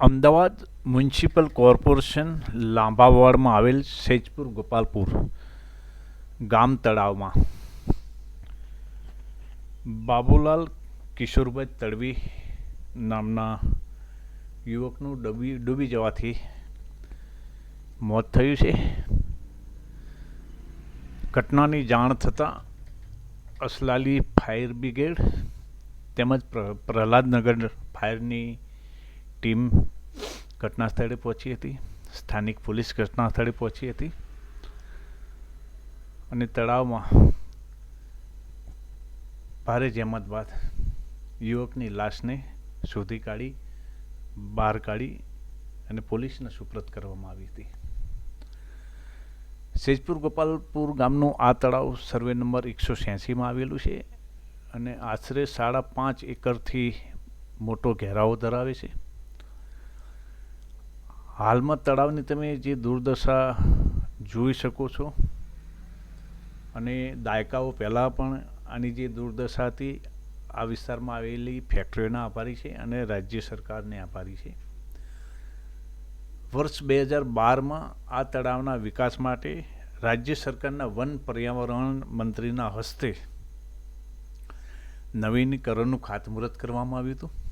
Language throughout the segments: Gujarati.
અમદાવાદ મ્યુનિસિપલ કોર્પોરેશન લાંબા વોર્ડમાં આવેલ સેજપુર ગોપાલપુર ગામ તળાવમાં. બાબુલાલ કિશોરભાઈ તડવી નામના યુવકનું ડૂબી ડૂબી જવાથી મોત થયું છે. ઘટનાની જાણ થતાં અસલાલી ફાયર બ્રિગેડ તેમજ પ્ર- પ્રહલાદનગર ફાયરની ટીમ ઘટના સ્થળે પહોંચી હતી. સ્થાનિક પોલીસ ઘટના સ્થળે પહોંચી હતી. અને તળાવમાં ભારે જહેમત બાદ યુવકની લાશને શોધી કાઢી, બહાર કાઢી અને પોલીસને સુપ્રત કરવામાં આવી હતી. સેજપુર ગોપાલપુર ગામનું આ તળાવ સર્વે નંબર એકસો છ્યાસીમાં આવેલું છે અને આશરે સાડા પાંચ એકરથી મોટો ઘેરાવો ધરાવે છે. હાલમાં તળાવની તમે જે દુર્દશા જોઈ શકો છો અને દાયકાઓ પહેલાં પણ આની જે દુર્દશા હતી, આ વિસ્તારમાં આવેલી ફેક્ટરીઓના આભારી છે અને રાજ્ય સરકારને આભારી છે. વર્ષ બે હજાર બારમાં આ તળાવના વિકાસ માટે રાજ્ય સરકારના વન પર્યાવરણ મંત્રીના હસ્તે નવીનીકરણનું ખાતમુહૂર્ત કરવામાં આવ્યું હતું.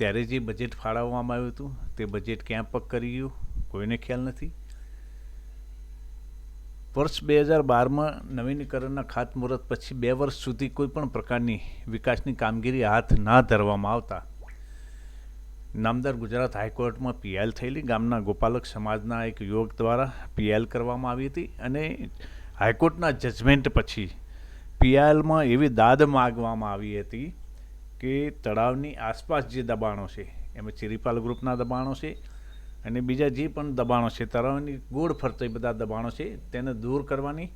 ત્યારે જે બજેટ ફાળવવામાં આવ્યું હતું, તે બજેટ ક્યાં પગ કરી ગયું? કોઈને ખ્યાલ નથી. વર્ષ બે હજાર બારમાં નવીનીકરણના ખાતમુહૂર્ત પછી બે વર્ષ સુધી કોઈ પણ પ્રકારની વિકાસની કામગીરી હાથ ના ધરવામાં આવતા. નામદાર ગુજરાત હાઈકોર્ટમાં પીએલ થયેલી. ગામના ગોપાલક સમાજના એક યુવક દ્વારા પીએલ કરવામાં આવી હતી અને હાઈકોર્ટના જજમેન્ટ પછી પીએલમાં એવી દાદ માગવામાં આવી હતી કે તળાવની આસપાસ જે દબાણો છે, એમાં ચિરીપાલ ગ્રુપના દબાણો છે અને બીજા જે પણ દબાણો છે, તળાવની ગોળ ફરતે બધા દબાણો છે, તેને દૂર કરવાની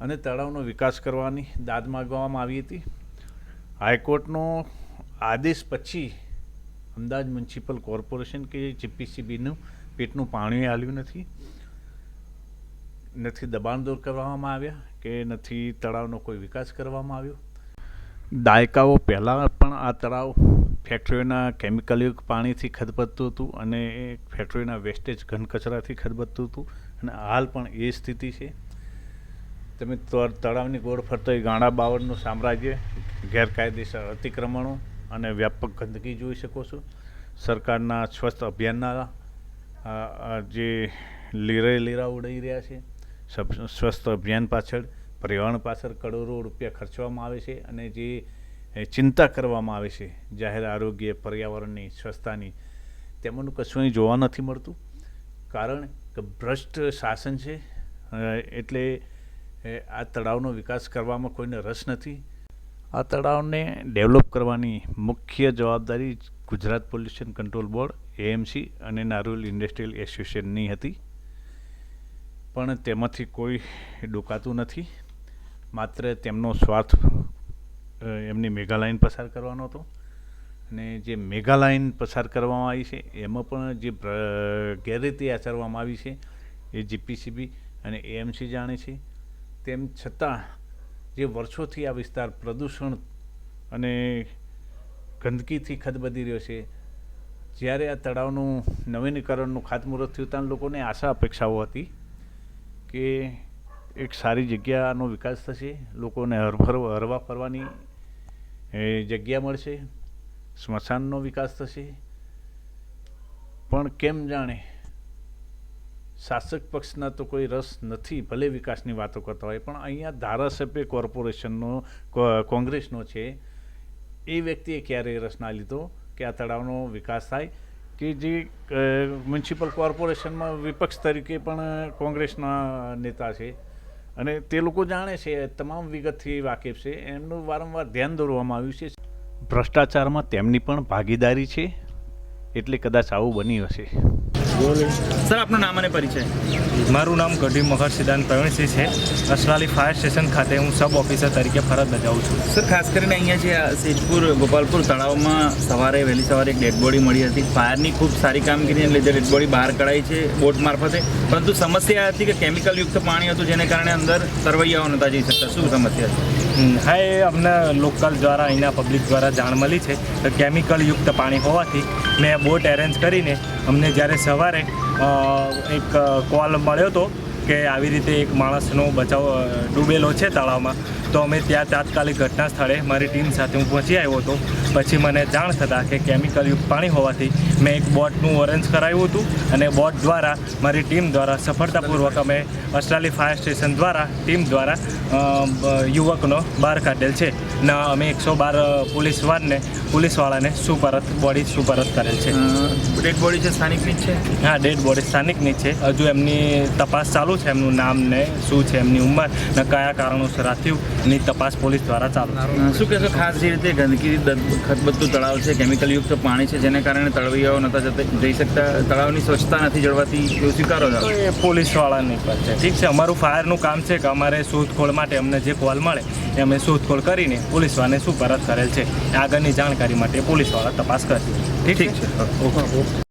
અને તળાવનો વિકાસ કરવાની દાદ માગવામાં આવી હતી. હાઈકોર્ટનો આદેશ પછી અમદાવાદ મ્યુનિસિપલ કોર્પોરેશન કે જીપીસીબીનું પેટનું પાણી આવ્યું નથી નથી દબાણ દૂર કરવામાં આવ્યા કે નથી તળાવનો કોઈ વિકાસ કરવામાં આવ્યો. દાયકાઓ પહેલાં પણ આ તળાવ ફેક્ટરીઓના કેમિકલયુક્ત પાણીથી ખદબદતું હતું અને ફેક્ટરીના વેસ્ટેજ ઘન કચરાથી ખદબદતું હતું અને હાલ પણ એ સ્થિતિ છે. તમે તળાવની ગોળ ફરતો ગાણા બાવળનું સામ્રાજ્ય, ગેરકાયદેસર અતિક્રમણો અને વ્યાપક ગંદકી જોઈ શકો છો. સરકારના સ્વસ્થ અભિયાનના જે લીરે લીરા ઉડાઈ રહ્યા છે. સ્વસ્થ અભિયાન પાછળ પર્યાવરણ પાછળ કરોડો રૂપિયા ખર્ચવામાં આવે છે અને જે ચિંતા કરવામાં આવે છે જાહેર આરોગ્ય, પર્યાવરણની સ્વચ્છતાની તેમાંનું કશું જોવા નથી મળતું. કારણ કે ભ્રષ્ટ શાસન છે એટલે આ તળાવનો વિકાસ કરવામાં કોઈને રસ નથી. આ તળાવને ડેવલપ કરવાની મુખ્ય જવાબદારી Gujarat pollution control board, AMC અને નારોલ ઇન્ડસ્ટ્રીયલ એસોસિએશનની હતી. પણ તેમાંથી કોઈ ડોકાતું નથી. માત્ર તેમનો સ્વાર્થ એમની મેગા લાઇન પસાર કરવાનો હતો. અને જે મેગા લાઇન પસાર કરવામાં આવી છે, એમાં પણ જે ગેરરીતિ આચરવામાં આવી છે, એ જીપીસીબી અને એએમસી જાણે છે. તેમ છતાં, જે વર્ષોથી આ વિસ્તાર પ્રદૂષણ અને ગંદકીથી ખદબદી રહ્યો છે, જ્યારે આ તળાવનું નવીનીકરણનું ખાતમુહૂર્ત થયું, ત્યાં લોકોને આશા અપેક્ષાઓ હતી કે એક સારી જગ્યાનો વિકાસ થશે, લોકોને હરભર હરવા ફરવાની જગ્યા મળશે, સ્મશાનનો વિકાસ થશે. પણ કેમ જાણે શાસક પક્ષના તો કોઈ રસ નથી, ભલે વિકાસની વાતો કરતા હોય, પણ અહીંયા ધારાસભ્ય કોર્પોરેશનનો કોંગ્રેસનો છે, એ વ્યક્તિએ ક્યારેય રસ ના લીધો કે આ તળાવનો વિકાસ થાય કે જે મ્યુનિસિપલ કોર્પોરેશનમાં વિપક્ષ તરીકે પણ કોંગ્રેસના નેતા છે? અને તે લોકો જાણે છે, તમામ વિગતથી વાકેફ છે. એમનું વારંવાર ધ્યાન દોરવામાં આવ્યું છે. ભ્રષ્ટાચારમાં તેમની પણ ભાગીદારી છે. એટલે કદાચ આવું બન્યું હશે. સર આપનું નામ અને પરિચય? મારું નામ ગઢી મહર સિદ્ધાંત પ્રવીણસિંહ છે. અસલાલી ફાયર સ્ટેશન ખાતે હું સબ ઓફિસર તરીકે ફરજ બજાવું છું. સર ખાસ કરીને અહીંયા જે સેજપુર ગોપાલપુર તળાવમાં સવારે વહેલી સવારે એક ડેડ બોડી મળી હતી. ફાયરની ખૂબ સારી કામગીરીને લીધે ડેડ બોડી બહાર કઢાઈ છે બોટ મારફતે. પરંતુ સમસ્યા એ હતી કે કેમિકલયુક્ત પાણી હતું જેને કારણે અંદર તરવૈયાઓ નહોતા જઈ શકતા. શું સમસ્યા છે? હા એ અમને લોકલ દ્વારા અહીંના પબ્લિક દ્વારા જાણ મળી છે કે કેમિકલયુક્ત પાણી હોવાથી મેં બોટ એરેન્જ કરીને અમને જ્યારે સવારે એક કોલ મળ્યો હતો કે આવી રીતે એક માણસનો બચાવ ડૂબેલો છે તળાવમાં, તો અમે ત્યાં તાત્કાલિક ઘટના સ્થળે મારી ટીમ સાથે હું પહોંચી આવ્યો હતો. પછી મને જાણ થતાં કે કેમિકલ યુક્ત પાણી હોવાથી મેં એક બોટનું ઓરેન્જ કરાવ્યું હતું અને બોટ દ્વારા મારી ટીમ દ્વારા સફળતાપૂર્વક અમે અસ્ટ્રાલી ફાયર સ્ટેશન દ્વારા ટીમ દ્વારા યુવકનો બહાર કાઢેલ છે. ને અમે એકસો બાર પોલીસવાળાને પોલીસવાળાને સુપરત બોડી સુપરત કરેલ છે. ડેડ બોડી છે સ્થાનિકની જ છે? હા ડેડ બોડી સ્થાનિકની છે. હજુ એમની તપાસ ચાલુ છે એમનું નામ ને શું છે એમની ઉંમર ને કયા કારણોસર રાખ્યું એની તપાસ પોલીસ દ્વારા ચાલુ છે. શું કહેશો ખાસ જે રીતે ગંદકી ખતબત્તું તળાવ છે કેમિકલ યુક્ત પાણી છે જેને કારણે તળવૈયાઓ નતા જતા જઈ શકતા તળાવની સ્વચ્છતા નથી જળવાતી એવું સ્વીકારો છો? એ પોલીસવાળાની પર છે. ઠીક છે અમારું ફાયરનું કામ છે કે અમારે શોધખોળ માટે અમને જે કોલ મળે એ અમે શોધખોળ કરીને પોલીસવાળાને પરત કરેલ છે આગળની જાણકારી માટે પોલીસવાળા તપાસ કરશે. ઠીક છે? ઓકે.